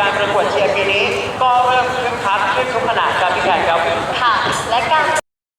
การประกวดเชียร์ปีนี้ ก็เริ่มคึกคักขึ้นทุกขนาดการแข่งขันครับ ค่ะ และการ